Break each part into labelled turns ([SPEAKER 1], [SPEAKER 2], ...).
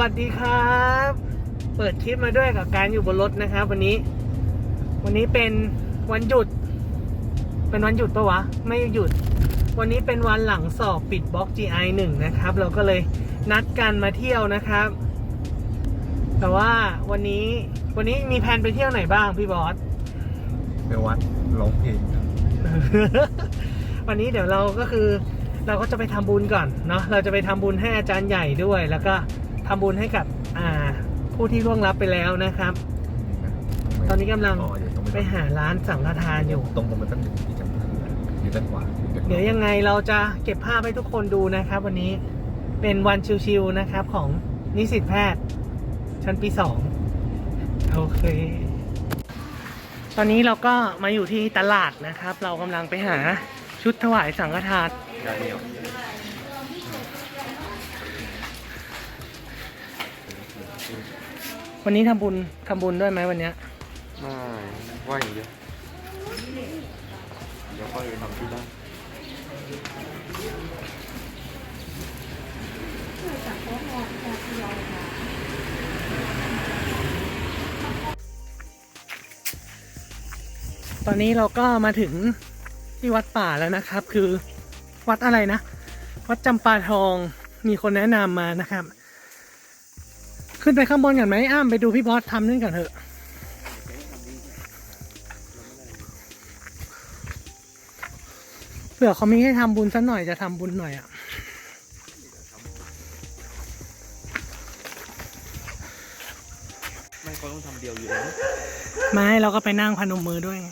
[SPEAKER 1] วัสดีครับ เปิดคลิปมาด้วยกับการอยู่บนรถนะครับ วันนี้ วันนี้เป็นวันหยุด เป็นวันหยุดปะวะ ไม่หยุด วันนี้เป็นวันหลังสอบปิดบล็อก GI 1นะครับ เราก็เลยนัดกันมาเที่ยวนะครับ แต่ว่าวันนี้วันนี้มีแผนไปเที่ยวไหนบ้างพี่บอส
[SPEAKER 2] ไปวัดร้องเพลงครับ
[SPEAKER 1] วันนี้เดี๋ยวเราก็คือเราก็จะไปทำบุญก่อนเนาะเราจะไปทำบุญให้อาจารย์ใหญ่ด้วย แล้วก็ ทำบุญให้กับอ่าผู้ที่ล่วงลับไปแล้วนะครับ ตอนนี้กำลัง
[SPEAKER 2] อ๋อเดี๋ยวต้อง
[SPEAKER 1] ไปหาร้านสังฆทานอยู่
[SPEAKER 2] ตรงตรงไปแป๊บนึงที่จำได้อยู่ด้านขวาอยู่ด้านขวา
[SPEAKER 1] เดี๋ยวยังไงเราจะเก็บภาพให้ทุกคนดูนะครับ วันนี้เป็นวันชิวๆนะครับของนิสิตแพทย์ ชั้นปีสองโอเค ตอนนี้เราก็มาอยู่ที่ตลาดนะครับ เรากำลังไปหาชุดถวายสังฆทาน
[SPEAKER 2] ได้เดีย ว
[SPEAKER 1] วันนี้ทำบุญทำบุญด้วยไหมวันเนี้ย
[SPEAKER 2] ไม่ว่าอย่างเดียวเดี๋ยวค่อยไปทำที่บ้าน
[SPEAKER 1] ตอนนี้เราก็มาถึงที่วัดป่าแล้วนะครับ คือวัดอะไรนะ วัดจำปาทองมีคนแนะนำมานะครับ ขึ้นไปข้างบนกันไหมอ้ามไปดูพี่บอสทำนั่นก่อนเถอะเผื่อเขามีให้ทำบุญสักหน่อยจะทำบุญหน่อยอะ
[SPEAKER 2] ไม่ก็ต้องทำเดียวอยู่แล้ว
[SPEAKER 1] ไม่เราก็ไปนั่งพนมมือด้วยไง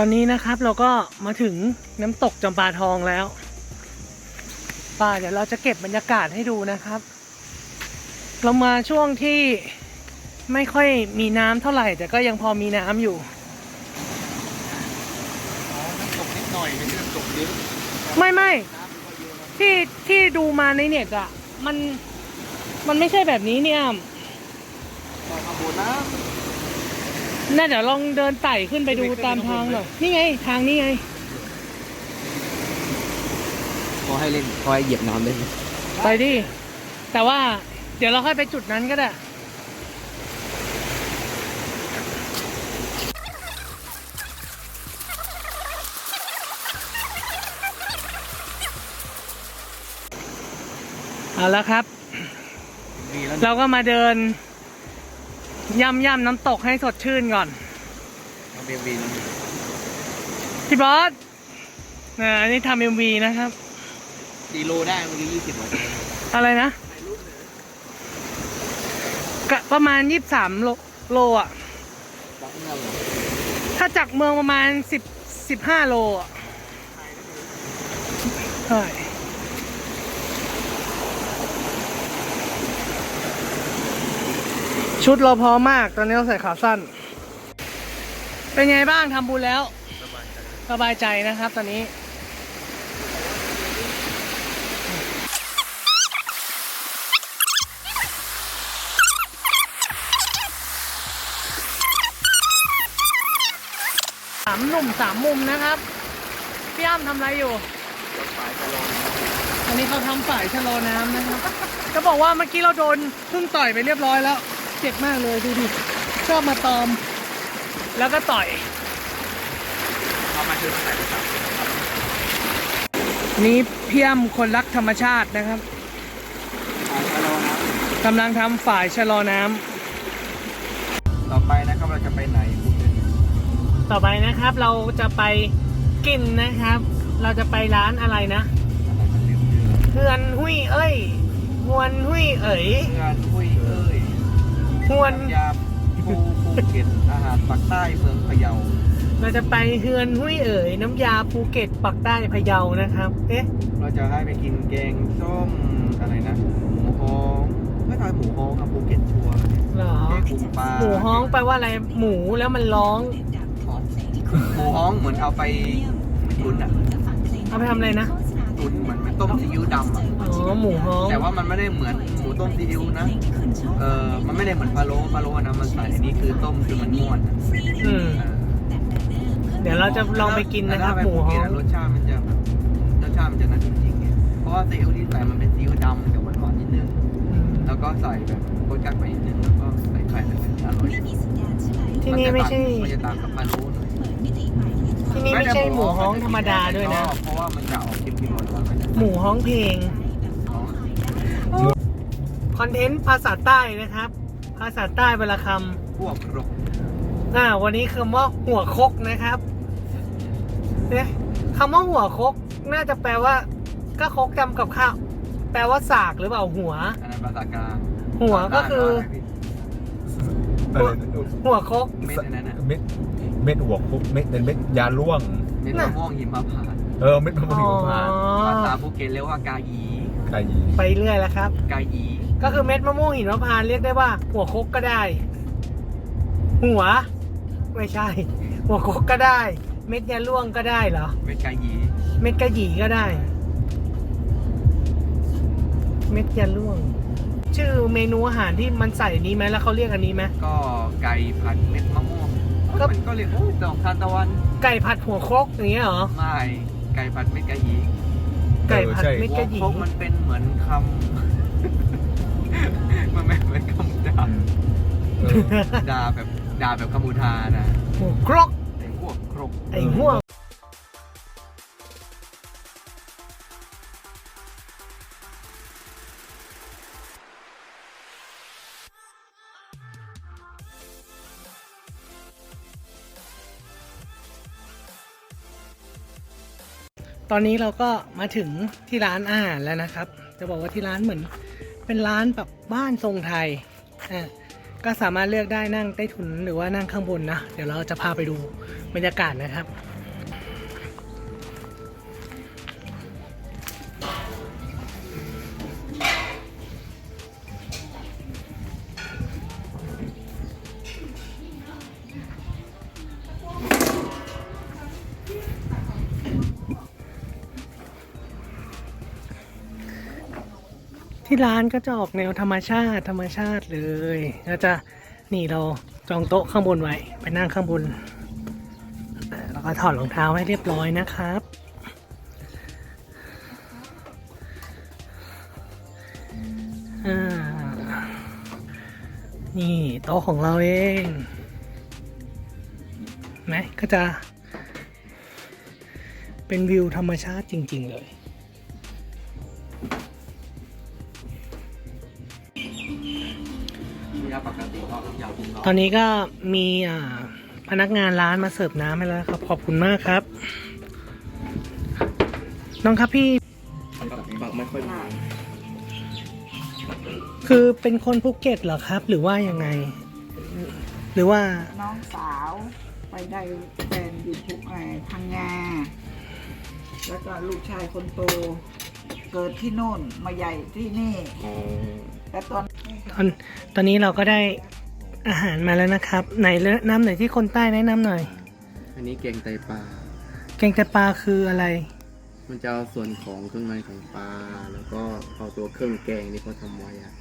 [SPEAKER 1] ตอนนี้นะครับเราก็มาถึงน้ำตกจำปาทองแล้ว ป่าเดี๋ยวเราจะเก็บบรรยากาศให้ดูนะครับ เรามาช่วงที่ไม่ค่อยมีน้ำเท่าไหร่ แต่ก็ยังพอมีน้ำอยู่
[SPEAKER 2] ตกนิดหน่อยไม่ใช่ตกเยอะ
[SPEAKER 1] ไม่ไม่ที่ที่ดูมาในเน็ตอะมันมันไม่ใช่แบบนี้เนี่ย
[SPEAKER 2] ก็ทำบุญนะ
[SPEAKER 1] น่าเดี๋ยวลองเดินไต่ขึ้นไปดูตามทางหน่อยนี่ไง ทางนี้ไง
[SPEAKER 3] เขาให้เล่นเขาให้เหยียบน้ำเล่น
[SPEAKER 1] ไปดิ แต่ว่าเดี๋ยวเราค่อยไปจุดนั้นก็ได้ เอาละครับ
[SPEAKER 2] ดีแล้ว
[SPEAKER 1] เราก็มาเดิน ย่ำย่ำน้ำตกให้สดชื่นก่อน
[SPEAKER 2] เอาเบียร์วีนะ
[SPEAKER 1] พี่บอสนะอันนี้ทำเอ็มวีนะครับ
[SPEAKER 3] ดีโลได้เมื่อกี้ยี่สิบกว่า
[SPEAKER 1] อะไรนะกะประมาณยี่สิบสามโลโลอะ
[SPEAKER 3] รับเงินเหรอ
[SPEAKER 1] ถ้าจากเมืองประมาณสิบสิบห้าโลอะใช่ ชุดเราพร้อมมาก ตอนนี้เราใส่ขาสั้น เป็นไงบ้างทำบุญแล้ว สบายใจนะครับตอนนี้ สามหนุ่มสามมุมนะครับ พี่อ้ำทำอะไรอยู่ อันนี้เขาทำฝ่ายชะลอน้ำนะครับ จะบอกว่าเมื่อกี้เราโดนพึ่งต่อยไปเรียบร้อยแล้ว เจ็บมากเลยดูดิชอบมาตอม แล้วก็ต่อย
[SPEAKER 2] เอามาคือใส่ไปครับ
[SPEAKER 1] นี่พี่อ้ำคนรักธรรมชาตินะครับกำลังทำฝ่ายชะลอน้ำ
[SPEAKER 2] ต่อไปนะครับเราจะไปไหนพูดเลย
[SPEAKER 1] ต่อไปนะครับเราจะไปกินนะครับ เราจะไปร้านอะไรนะ
[SPEAKER 2] อะไรมันเร็วเยอะ
[SPEAKER 1] เฮือนหุยเอ้ยฮวนหุยเอ๋ย
[SPEAKER 2] เพื่อนอุ้ยเอ้ย
[SPEAKER 1] ฮวน
[SPEAKER 2] ยาปูภูเก็ตอาหารปากใต้เมืองพะเยา
[SPEAKER 1] เราจะไปเฮือนหุยเอ๋ยน้ำยาภูเก็ตปักใต้พะเยานะครับ เอ๊ะ
[SPEAKER 2] เราจะให้ไปกินแกงส้มอะไรนะหมูฮ้องไม่ใช่หมูฮ้องครับภูเก็ตชัวร์
[SPEAKER 1] เหรอ
[SPEAKER 2] แกงปูปลา
[SPEAKER 1] หมูฮ้องแปลว่าอะไรหมูแล้วมันร้อง
[SPEAKER 2] หมูฮ้องเหมือนเอาไปคุณอะ
[SPEAKER 1] เอาไปทำอะไรนะ
[SPEAKER 2] ตุ๋นเหมือนเป็นต้มซีอิ๊วดำอะ
[SPEAKER 1] อ๋อหมูฮ้อง
[SPEAKER 2] แต่ว่ามันไม่ได้เหมือนหมูต้มซีอิ๊วนะ เออมันไม่ได้เหมือนพะโล้พะโล้นะมันใส่อันนี้คือต้มคือมันม้วนอะ
[SPEAKER 1] อืม
[SPEAKER 2] เออ
[SPEAKER 1] เดี๋ยวเราจะลองไปกินนะครับ
[SPEAKER 2] แต่
[SPEAKER 1] หมู
[SPEAKER 2] ถ้า
[SPEAKER 1] ฮ้อง
[SPEAKER 2] ไปภูเก็ตอะรสชาติมันจะแบบรสชาติมันจะนั่นจริงๆไงเพราะว่าซีอิ๊วที่ใส่มันเป็นซีอิ๊วดำมันจะหวานๆนิดนึง
[SPEAKER 1] อืม
[SPEAKER 2] แล้วก็ใส่แบบโคจักไปนิดนึงแล้วก็ใส่ไข่แล้วก็อร่อย
[SPEAKER 1] ที่นี่ไม่ใช่
[SPEAKER 2] มันจะต่างกับพะโล้หน่อย
[SPEAKER 1] ที่นี่ไม่ใช่หมูฮ้องธรรมดาด้วยนะ
[SPEAKER 2] เพราะว่ามันจะออก หมู
[SPEAKER 1] ฮ้องเพลง
[SPEAKER 2] อ๋อ
[SPEAKER 1] คอนเทนต์ภาษาใต้นะครับ ภาษาใต้เวลาค
[SPEAKER 2] พวกรกำ
[SPEAKER 1] อ่าวันนี้คำว่าหัวคกนะครับเนี่ยคำว่าหัวคก น่าจะแปลว่าก็คกจำกับข้าวแปลว่าสากหรือเปล่าหัว
[SPEAKER 2] อันนั้นภาษากลาง
[SPEAKER 1] หัวก็คือ
[SPEAKER 4] อะไรนะ
[SPEAKER 1] หัวคก
[SPEAKER 2] เม็ดอันนั้นน่ะ
[SPEAKER 4] เม็ดเม็ดหัวคุกเม็ดเป็นเม็ดยาล่วง
[SPEAKER 2] เม็ดมะม่วงหิมพานต์
[SPEAKER 4] เออเม็ดมะม่วงหิมพานต์
[SPEAKER 2] ภาษาภูเก็ตเรียกว่ากายี
[SPEAKER 4] ไก่
[SPEAKER 1] ไปเรื่อยแล้วครับ
[SPEAKER 2] กายี
[SPEAKER 1] ก็คือเม็ดมะม่วงหินมะพร้าวเรียกได้ว่า หัวคกก็ได้ หัว ไม่ใช่ หัวคกก็ได้ เม็ดยาล่วงก็ได้เหรอ
[SPEAKER 2] เม็ดกายี
[SPEAKER 1] เม็ดกะหยี่ก็ได้ เม็ดยาล่วง ชื่อเมนูอาหารที่มันใส่นี้ไหมแล้วเขาเรียกอันนี้ไหม
[SPEAKER 2] ก็ไก่ผัดเม็ดมะม่วง
[SPEAKER 1] ก็
[SPEAKER 2] มันก็เรียกโอ้ยดอกทานตะวัน
[SPEAKER 1] ไก่ผัดหัวครกอย่างเงี้ยเหรอ
[SPEAKER 2] ไม่ ไก่ผัดเม็ดกายี
[SPEAKER 1] ไก่ผัดเม็ด
[SPEAKER 2] หัว
[SPEAKER 1] กะหยี่
[SPEAKER 2] โคกมันเป็นเหมือนคำมันไม่เหมือนคำด่า
[SPEAKER 4] เออ
[SPEAKER 2] ด่าแบบด่าแบบคำอุทานนะ
[SPEAKER 1] หัวครก
[SPEAKER 2] ไอ้พวกครก
[SPEAKER 1] ไอ้หัว ตอนนี้เราก็มาถึงที่ร้านอาหารแล้วนะครับ จะบอกว่าที่ร้านเหมือนเป็นร้านแบบบ้านทรงไทยอะก็สามารถเลือกได้นั่งใต้ถุนหรือว่านั่งข้างบนนะ เดี๋ยวเราจะพาไปดูบรรยากาศนะครับ ร้านก็จะออกแนวธรรมชาติธรรมชาติเลยก็จะนี่เราจองโต๊ะข้างบนไว้ไปนั่งข้างบนอ่าแล้วก็ถอดรองเท้าให้เรียบร้อยนะครับ นี่โต๊ะของเราเองไหมก็จะเป็นวิวธรรมชาติจริง ๆ เลย อนนี้ก็มีอ่าพนักงานร้านมาเสิร์ฟน้ำให้แล้วครับ ขอบคุณมากครับ น้องครับพี่
[SPEAKER 3] บักไม่ค่อย
[SPEAKER 1] คือเป็นคนภูเก็ตเหรอครับ หรือว่ายังไง หรือว่า
[SPEAKER 5] น้องสาวไปได้แฟนอยู่ภูเอ่อพังงา แล้วก็ลูกชายคนโต เกิดที่โน่นมาใหญ่ที่นี่แต่ตอน
[SPEAKER 1] ตอนตอนนี้เราก็ได้ อาหารมาแล้วนะครับ ไหนแนะน้ำหน่อยที่คนใต้แนะนำหน่อย
[SPEAKER 3] อันนี้แกงไตปลา
[SPEAKER 1] แกงแต่ปลาคืออะไร
[SPEAKER 3] มันจะเอาส่วนของเครื่องในของปลา แล้วก็เอาตัวเครื่องแกงที่เขาทำไว้อะ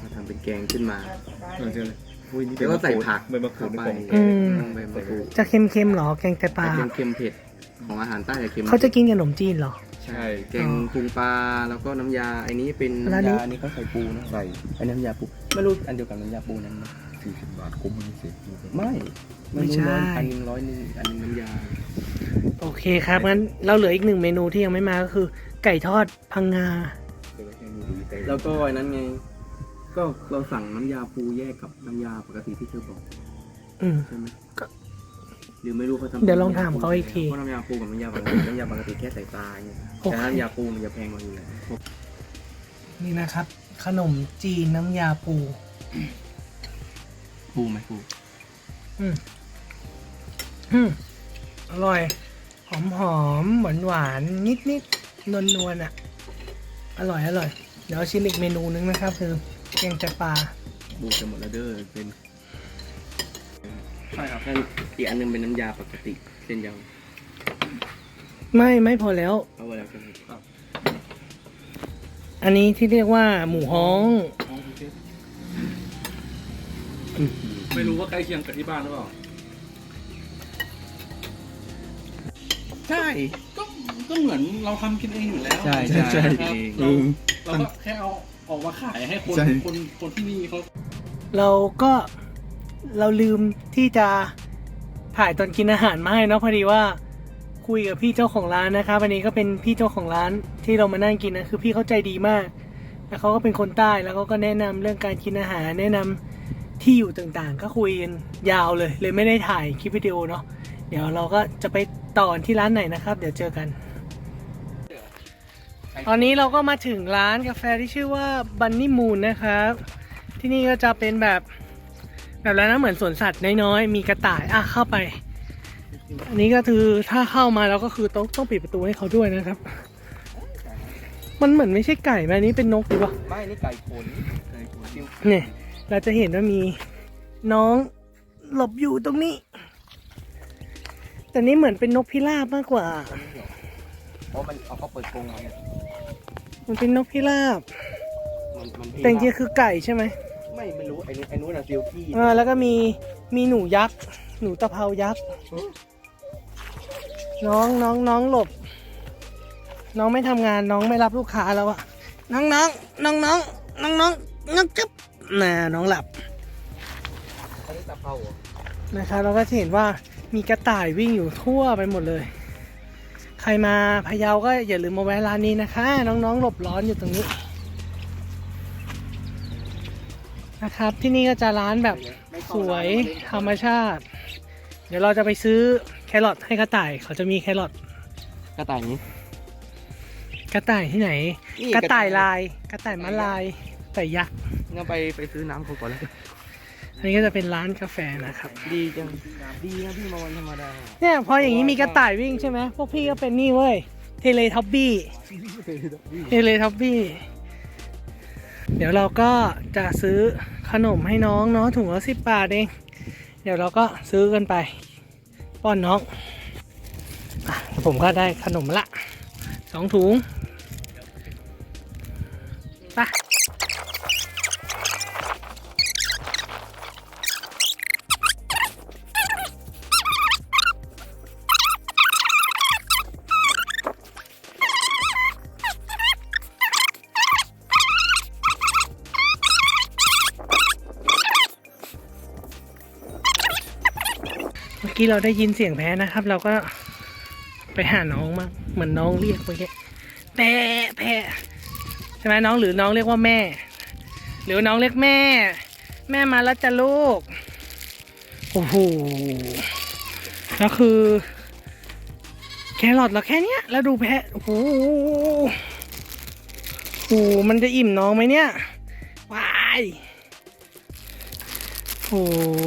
[SPEAKER 3] มาทำเป็นแกงขึ้นมา
[SPEAKER 4] เออเจอเลยอุ้ยนี่
[SPEAKER 3] แล้วก็ใส่ผัก
[SPEAKER 4] ใบมะกรู
[SPEAKER 3] เข้า
[SPEAKER 4] ด
[SPEAKER 3] ไป
[SPEAKER 4] ในของ
[SPEAKER 1] อืม
[SPEAKER 3] ใบมะกรูด
[SPEAKER 1] จะเค็มๆเหรอ แกงแต่ปลา
[SPEAKER 3] แต่เค็มๆเผ็ดของอาหารใต้จะเค็ม
[SPEAKER 1] เขาจะกินกับขนมจีนเหรอ
[SPEAKER 3] ใช่ แกงปรุงปลา แล้วก็น้ำยาไอ้นี้เป็น
[SPEAKER 1] แล้วนี่
[SPEAKER 3] น้ำยาอันนี้เขาใส่ปูนะ
[SPEAKER 4] ใส่
[SPEAKER 3] ไอ้น้ำยาปู ไม่รู้อันเดียวกับน้ำยาปูนั้นไหม
[SPEAKER 4] สี่สิบบาทคุ้มมันสิ
[SPEAKER 3] ไม่
[SPEAKER 1] ไม่ใช่
[SPEAKER 3] รู้ร้อยอันหนึงร้อยหนึงอันหนึงน้ำยา
[SPEAKER 1] โอเคครับงั้นเราเหลืออีกหนึ่งเมนูที่ยังไม่มาก็คือ ไก่ทอดพังงา
[SPEAKER 3] แล้วก็ไอ้นั้นไง ก็เราสั่งน้ำยาปูแยกกับน้ำยาปกติที่เธอบอก
[SPEAKER 1] อืม
[SPEAKER 3] ใช่ไหม
[SPEAKER 1] ก็
[SPEAKER 3] หรือไม่รู้เขาทำ
[SPEAKER 1] เดี๋ยวลองถามเขาอีกที
[SPEAKER 3] เพราะน้ำยาปูกับน้ำยาปกติน้ำยาปกติแค่ใส่ตาไง
[SPEAKER 1] โอเค
[SPEAKER 3] แต่น้ำยาปูมันจะแพงกว่าอยู่แล้ว
[SPEAKER 1] นี่นะครับ ขนมจีนน้ำยาปู
[SPEAKER 3] ปูไหมปู
[SPEAKER 1] อืมอืมอร่อย หอมหอมหวานหวานนิดนิดนวลนวลๆอะ อร่อยอร่อย เดี๋ยวชิมอีกเมนูนึงนะครับ คือแกงจะปลา
[SPEAKER 3] ปูจะหมดแล้วเด้อเป็นใช่ครับอีกอันหนึงเป็นน้ำยาปกติเส้นยาว
[SPEAKER 1] ไม่ไม่พอแล้ว
[SPEAKER 3] เอาไว้แล้วใช่ไหม
[SPEAKER 1] อันนี้ที่เรียกว่าหมูฮ้อง
[SPEAKER 4] ไม่รู้ว่าใกล้เคียงกับที่บ้านหรือเปล่า
[SPEAKER 3] ใช่
[SPEAKER 4] ก็ก็เหมือนเราทำกินเองอยู่แล้ว
[SPEAKER 3] ใช่ใช่ใช่
[SPEAKER 4] ครับ
[SPEAKER 3] เออ
[SPEAKER 4] เราก็แค่เอาออกมาขายให้คน
[SPEAKER 3] ใช่
[SPEAKER 4] คนคนที่นี่เขา
[SPEAKER 1] เราก็เราลืมที่จะถ่ายตอนกินอาหารมาให้เนาะพอดีว่าคุยกับพี่เจ้าของร้านนะครับอันนี้ก็เป็นพี่เจ้าของร้านที่เรามานั่งกินนะคือพี่เขาใจดีมาก แล้วเขาก็เป็นคนใต้แล้วเขาก็แนะนำเรื่องการกินอาหาร แนะนำ ที่อยู่ต่างๆ ก็คุยกันยาวเลย เลยไม่ได้ถ่ายคลิปวิดีโอเนาะเดี๋ยวเราก็จะไปต่อที่ร้านไหนนะครับ เดี๋ยวเจอกัน ตอนนี้เราก็มาถึงร้านกาแฟที่ชื่อว่าบันนี่มูนนะครับ ที่นี่ก็จะเป็นแบบแบบแล้วนะเหมือนสวนสัตว์น้อยๆมีกระต่ายอะเข้าไป อันนี้ก็คือถ้าเข้ามาแล้วก็คือต้องต้องปิดประตูให้เขาด้วยนะครับ มันเหมือนไม่ใช่ไก่ไหมอันนี้เป็นนกหรือเปล่า
[SPEAKER 3] ไม่นี่ไก่ขนไก่ขน
[SPEAKER 1] เนี่ย เราจะเห็นว่ามีน้องหลบอยู่ตรงนี้ แต่นี่เหมือนเป็นนกพิราบมากกว่า
[SPEAKER 3] เพราะมันเอาเขาเปิดกรงมาเนี่ย
[SPEAKER 1] มันเป็นนกพิราบ
[SPEAKER 3] มันมัน
[SPEAKER 1] แต่จริงๆคือไก่ใช่ไหม
[SPEAKER 3] ไม่ไม่รู้ไอ้นู้นไอ้นู้นอะซิลกี้
[SPEAKER 1] อ่าแล้วก็มีมีหนูยักษ์ หนูตะเภายักษ์ น้องน้องน้องหลบ น้องไม่ทำงานน้องไม่รับลูกค้าแล้วอะน้องน้องน้องน้องน้องน้องน้องจึ๊บ น่ะน้องหลับ
[SPEAKER 3] อันนี้ตะเภาเหรอ
[SPEAKER 1] นะคะเราก็จะเห็นว่ามีกระต่ายวิ่งอยู่ทั่วไปหมดเลย ใครมาพะเยาก็อย่าลืมมาแวะร้านนี้นะคะ น้องๆหลบร้อนอยู่ตรงนี้นะครับที่นี่ก็จะร้านแบบสวยธรรมชาติ เดี๋ยวเราจะไปซื้อแครอทให้กระต่ายเขาจะมีแครอท
[SPEAKER 3] กระต่ายนี้
[SPEAKER 1] กระต่ายที่ไหน
[SPEAKER 3] นี่
[SPEAKER 1] กระต่ายลาย กระต่ายมะลาย แต่ยักษ์
[SPEAKER 3] งั้นไปไปซื้อน้ำเขาก่อนแล้วกัน
[SPEAKER 1] อันนี้ก็จะเป็นร้านกาแฟนะครับ
[SPEAKER 3] ดีจังดีนะพี่มาวันธรรมดา
[SPEAKER 1] เนี่ยพออย่างนี้มีกระต่ายวิ่งใช่ไหมพวกพี่ก็เป็นนี่เว้ย เทเลทับบี้เทเลทับบี้ เดี๋ยวเราก็จะซื้อขนมให้น้องเนาะถุงละสิบบาทเอง เดี๋ยวเราก็ซื้อกันไป ป้อนน้องอะผมก็ได้ขนมละสองถุงไป กี้เราได้ยินเสียงแพ้นะครับ เราก็ไปหาน้องมาเหมือนน้องเรียกเมื่อกี้แพ้แพ้ใช่ไหมน้องหรือน้องเรียกว่าแม่ หรือน้องเรียกแม่ แม่มาแล้วจ้ะลูกโอ้โหแล้วคือ แครอทเราแค่เนี้ย แล้วดูแพะโอ้โหโอ้โหมันจะอิ่มน้องไหมเนี่ย วาย โอ้โห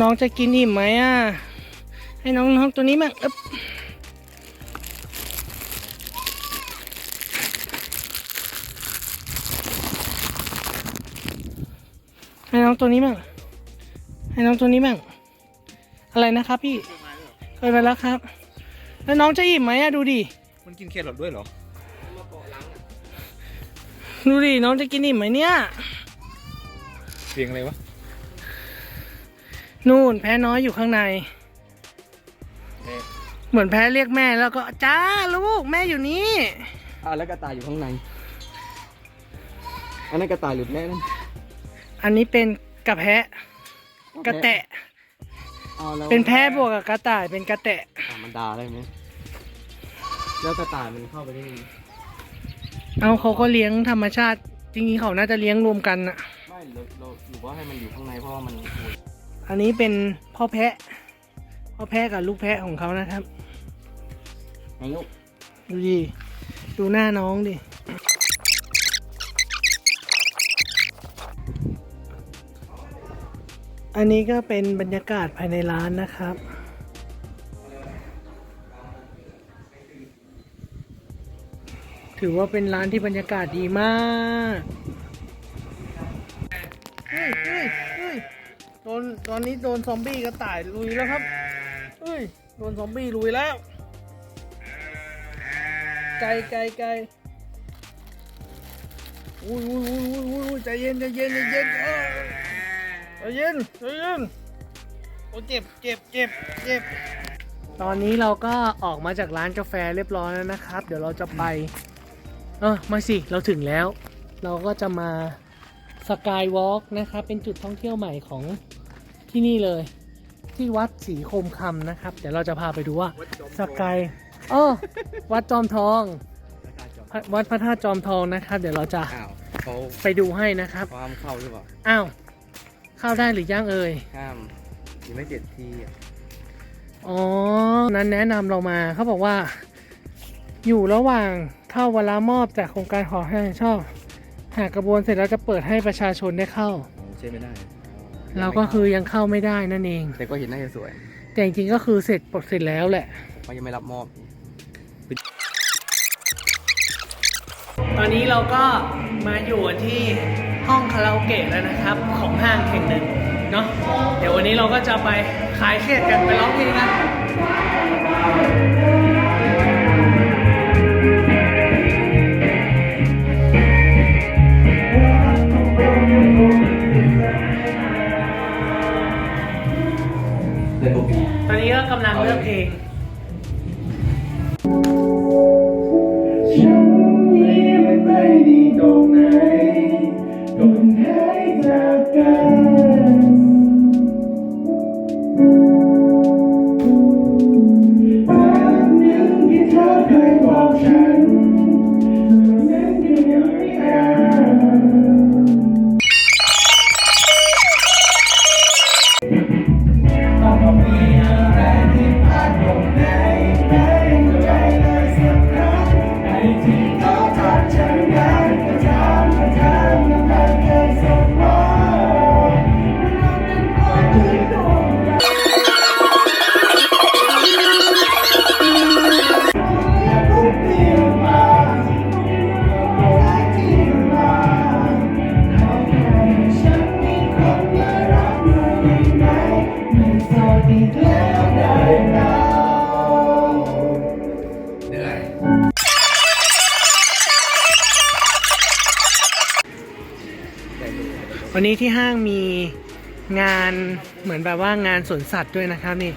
[SPEAKER 1] น้องจะกินอิ่มไหมอะ ให้น้องน้องตัวนี้มั่งอึ๊บให้น้องตัวนี้มั่งให้น้องตัวนี้มั่งอะไรนะครับพี่ เคยไปแล้วครับ แล้วน้องจะอิ่มไหมอะดูดิ
[SPEAKER 4] มันกินแครอทด้วยเหรอ
[SPEAKER 1] ดูดิน้องจะกินอิ่มไหมเนี่ย
[SPEAKER 4] เสียงอะไรวะ
[SPEAKER 1] นู่นแพ้น้อยอยู่ข้างใน เหมือนแพ้เรียกแม่แล้วก็จ้าลูกแม่อยู่นี่
[SPEAKER 3] อ่าแล้วกระต่ายอยู่ข้างใน อันนั้นกระต่ายหรือแม่นั่น
[SPEAKER 1] อันนี้เป็นกระแพะกระแตะ
[SPEAKER 3] อาแล้ว
[SPEAKER 1] เป็นแพะบวกกับกระต่ายเป็นกระแตะ
[SPEAKER 3] อ่ามันด่าได้ไหมแล้วกระต่ายมันเข้าไปได้ไง
[SPEAKER 1] เอาเขาก็เลี้ยงธรรมชาติ จริงๆเขาน่าจะเลี้ยงรวมกันอะ
[SPEAKER 3] ไม่เราเราหรือว่าให้มันอยู่ข้างในเพราะว่ามัน
[SPEAKER 1] อันนี้เป็นพ่อแพะ พ่อแพะกับลูกแพะของเขานะครับ
[SPEAKER 3] ไอ้ลูก
[SPEAKER 1] ดูดิดูหน้าน้องดิ อันนี้ก็เป็นบรรยากาศภายในร้านนะครับ ถือว่าเป็นร้านที่บรรยากาศดีมาก โดนตอนนี้โดนซอมบี้กระต่ายลุยแล้วครับเฮ้ยโดนซอมบี้ลุยแล้ว ไกลไกลไกลอุ้ยอุ้ยอุ้ยอุ้ยอุ้ยใจเย็นใจเย็นใจเย็นเอ้ยใจเย็นใจเย็นโอ้เจ็บเจ็บเจ็บเจ็บตอนนี้เราก็ออกมาจากร้านกาแฟเรียบร้อยแล้วนะครับ เดี๋ยวเราจะไป เออมาสิ เราถึงแล้ว เราก็จะมาสกายวอล์กนะครับ เป็นจุดท่องเที่ยวใหม่ของ ที่นี่เลย ที่วัดศรีโคมคำนะครับ เดี๋ยวเราจะพาไปดูว่าสกายอ้อวัดจอมทอง วัดพระธาตุจอมทองนะครับ เดี๋ยวเราจะ
[SPEAKER 3] อ้าวเขา
[SPEAKER 1] ไปดูให้นะครับ
[SPEAKER 3] เขาห้ามเข้าหรือเปล่า
[SPEAKER 1] อ้าวเข้าได้หรือยังเอ่ย
[SPEAKER 3] ห้ามยังไม่เจ็ดที่อะ
[SPEAKER 1] อ๋อนั้นแนะนำเรามาเขาบอกว่า อยู่ระหว่างเข้าเวลามอบจากโครงการขอให้ชอบ หากกระบวนเสร็จแล้วจะเปิดให้ประชาชนได้เข้า
[SPEAKER 3] ใช่ไม่ได้
[SPEAKER 1] เราก็คือยังเข้าไม่ได้นั่นเอง
[SPEAKER 3] แต่ก็เห็นน่าจะสวย
[SPEAKER 1] แต่จริงๆก็คือเสร็จปลดเสร็จแล้วแหละ
[SPEAKER 3] เขายังไม่รับมอบ
[SPEAKER 1] ตอนนี้เราก็มาอยู่ที่ห้องคาราโอเกะแล้วนะครับ ของห้างแห่งหนึ่งเนาะเดี๋ยววันนี้เราก็จะไปขายเครียดกันไปร้องเพลงกัน ตอนนี้ก็กำลังเลือกเพลง นนี้ที่ห้างมีงานเหมือนแบบว่างานสวนสัตว์ด้วยนะครับนี่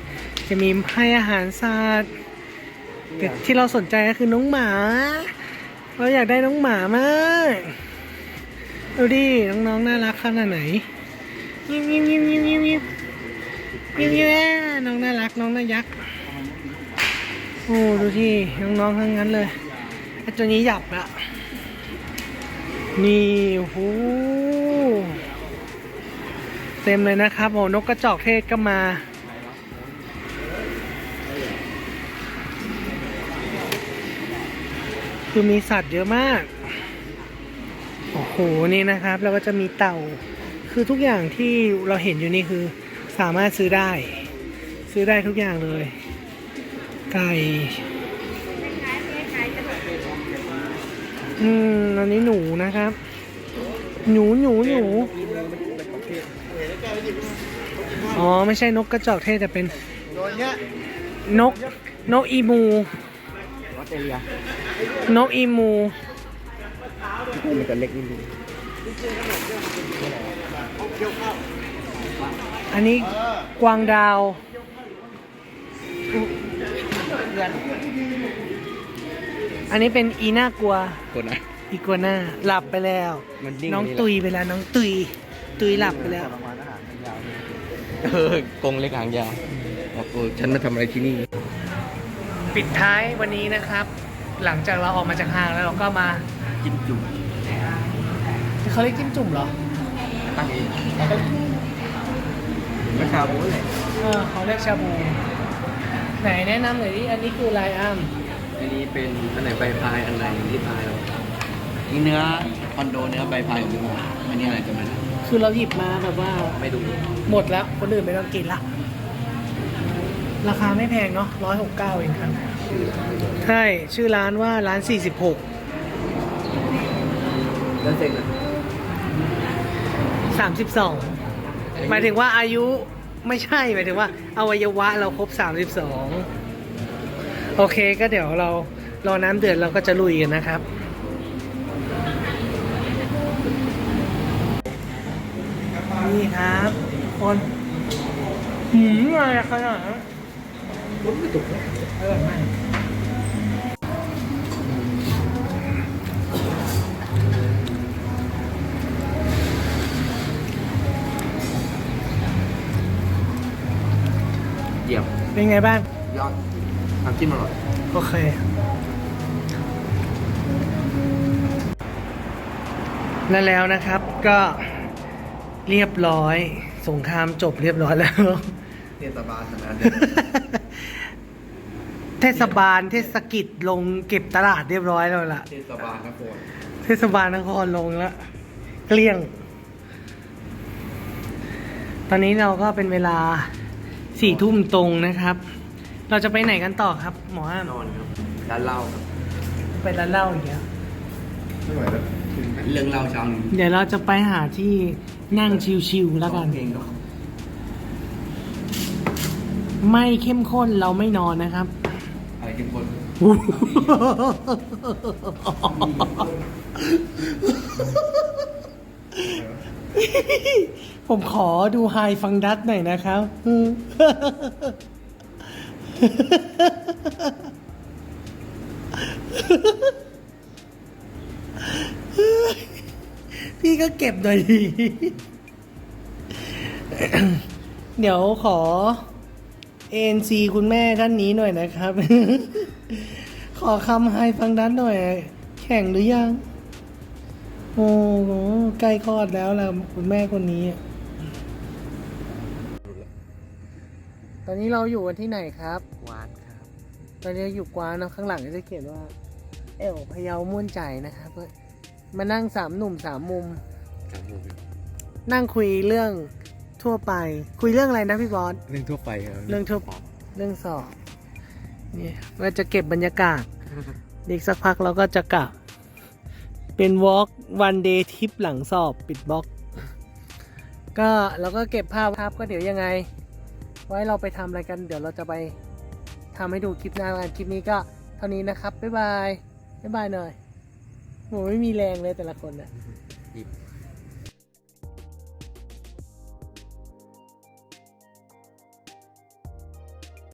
[SPEAKER 1] จะมีให้อาหารสัตว์แต่ที่เราสนใจก็คือน้องหมา เราอยากได้น้องหมามากดูดิน้องๆน่ารักขนาดไหนยิ้มยิ้มยิ้มยิ้มยิ้มยิ้มยิ้มยิ้มแม่น้องน่ารักน้องน่ายักษ์โอ้ดูที่น้องๆทั้งนั้นเลยไอ้ตัวนี้หยับละนี่โอ้โห เต็มเลยนะครับโอ้นกกระจอกเทศก็มาคือมีสัตว์เยอะมาก โอ้โห นี่นะครับ แล้วก็จะมีเต่า คือทุกอย่างที่เราเห็นอยู่นี่คือ สามารถซื้อได้ ซื้อได้ทุกอย่างเลย ไก่ อืม อันนี้หนูนะครับ หนูหนูหนู อ๋อ ไม่ใช่นกกระจอกเทศแต่เป็นนกนกอีมู
[SPEAKER 3] ออสเตรเลีย
[SPEAKER 1] นกอีมู
[SPEAKER 3] มันจะเล็กนิดนึง
[SPEAKER 1] อันนี้กวางดาว อันนี้เป็นอีน่ากลัว
[SPEAKER 3] คนนะ
[SPEAKER 1] อีกัวน่าหลับไปแล้ว
[SPEAKER 3] มันนิ่ง
[SPEAKER 1] น้อง
[SPEAKER 3] นี่แหละ
[SPEAKER 1] ตุยไปแล้วน้องตุย ตุยหลับไปแล้ว
[SPEAKER 3] เออกรงเล็กหางยาวบอกโอ้ฉันมาทำอะไรที่นี่
[SPEAKER 1] ปิดท้ายวันนี้นะครับ หลังจากเราออกมาจากห้างแล้วเราก็มา
[SPEAKER 3] จิ้มจุ่ม
[SPEAKER 1] เขาเรียกจิ้มจุ่มเหรอ
[SPEAKER 3] ตั้งเองก็ชาบูเลย
[SPEAKER 1] เออเขาเรียกชาบู ไหนแนะนำหน่อยดิอันนี้คือลายอ้ำ
[SPEAKER 3] อันนี้เป็นอันไหนใบพายอันไหนที่พายเรานี่เนื้อคอนโดเนื้อใบพายของพี่หมออันนี้อะไรกันมัน
[SPEAKER 1] คือเราหยิบมาแบบว่า
[SPEAKER 3] ไม่ดู
[SPEAKER 1] หมดแล้วคนอื่นไม่ต้องกินละ ราคาไม่แพงเนาะร้อยหกเก้าเองครับ ใช่ ชื่อร้านว่าร้าน46
[SPEAKER 3] แล้วเสร็จแล้ว
[SPEAKER 1] 32หมายถึงว่าอายุไม่ใช่หมายถึงว่าอวัยวะเราครบ32โอเคก็เดี๋ยวเรารอน้ำเดือดเราก็จะลุยกันนะครับ นี่ครับทุกคนหืมอะไรขนาดนั้นอร่อยมาก
[SPEAKER 3] เยี่ยม
[SPEAKER 1] เป็นไงบ้าง
[SPEAKER 3] ยอดน้ำจิ้มอร่อย
[SPEAKER 1] โอเคและแล้วนะครับก็ เรียบร้อย สงครามจบเรียบร้อยแล้ว
[SPEAKER 3] เทศบาลขนาด
[SPEAKER 1] เทศบาลเทศกิจลงเก็บตลาดเรียบร้อยแล้วล่ะ
[SPEAKER 3] เทศบาลนคร
[SPEAKER 1] เทศบาลนครลงแล้วเกลี้ยง ตอนนี้เราก็เป็นเวลาสี่ทุ่มตรงนะครับ เราจะไปไหนกันต่อครับ หมออ้าม
[SPEAKER 3] นอนครับร้านเหล้าครับ
[SPEAKER 1] ไปร้านเหล้าอีกแล้ว
[SPEAKER 3] ไม่ไหวแล้วเรื่องเหล้าเช้านี้
[SPEAKER 1] เดี๋ยวเราจะไปหาที่ นั่งชิวๆแล้วกัน
[SPEAKER 3] เพลงก็
[SPEAKER 1] ไม่เข้มข้นเราไม่นอนนะครับ
[SPEAKER 3] อะไรเข้มข้น
[SPEAKER 1] ผมขอดูไฮฟังดัตหน่อยนะครับ พี่ก็เก็บหน่อยดีเดี๋ยวขอ ANC คุณแม่ท่านนี้หน่อยนะครับ ขอคำไฮฟังดัตหน่อย แข่งหรือยัง โอ้โหใกล้คลอดแล้วล่ะคุณแม่คนนี้ ตอนนี้เราอยู่กันที่ไหนครับ
[SPEAKER 3] หวานครับ
[SPEAKER 1] ตอนนี้อยู่กวานเนอะข้างหลังก็จะเขียนว่า เอวพะเยาม่วนใจนะครับ มานั่งสามหนุ่มสามมุมนั่งคุยเรื่องทั่วไป คุยเรื่องอะไรนะพี่บอส
[SPEAKER 4] เรื่องทั่วไปครับ
[SPEAKER 1] เรื่องทั่ว เรื่องสอบนี่เราจะเก็บบรรยากาศเด็กสักพักเราก็จะกลับ เป็นวอล์กวันเดย์ทริปหลังสอบปิดบล็อก ก็เราก็เก็บภาพภาพก็เดี๋ยวยังไง ไว้เราไปทำอะไรกัน เดี๋ยวเราจะไปทำให้ดูคลิปหน้ากันคลิปนี้ก็เท่านี้นะครับ บ๊ายบาย บ๊ายบายหน่อย โหไม่มีแรงเลยแต่ละคนอะ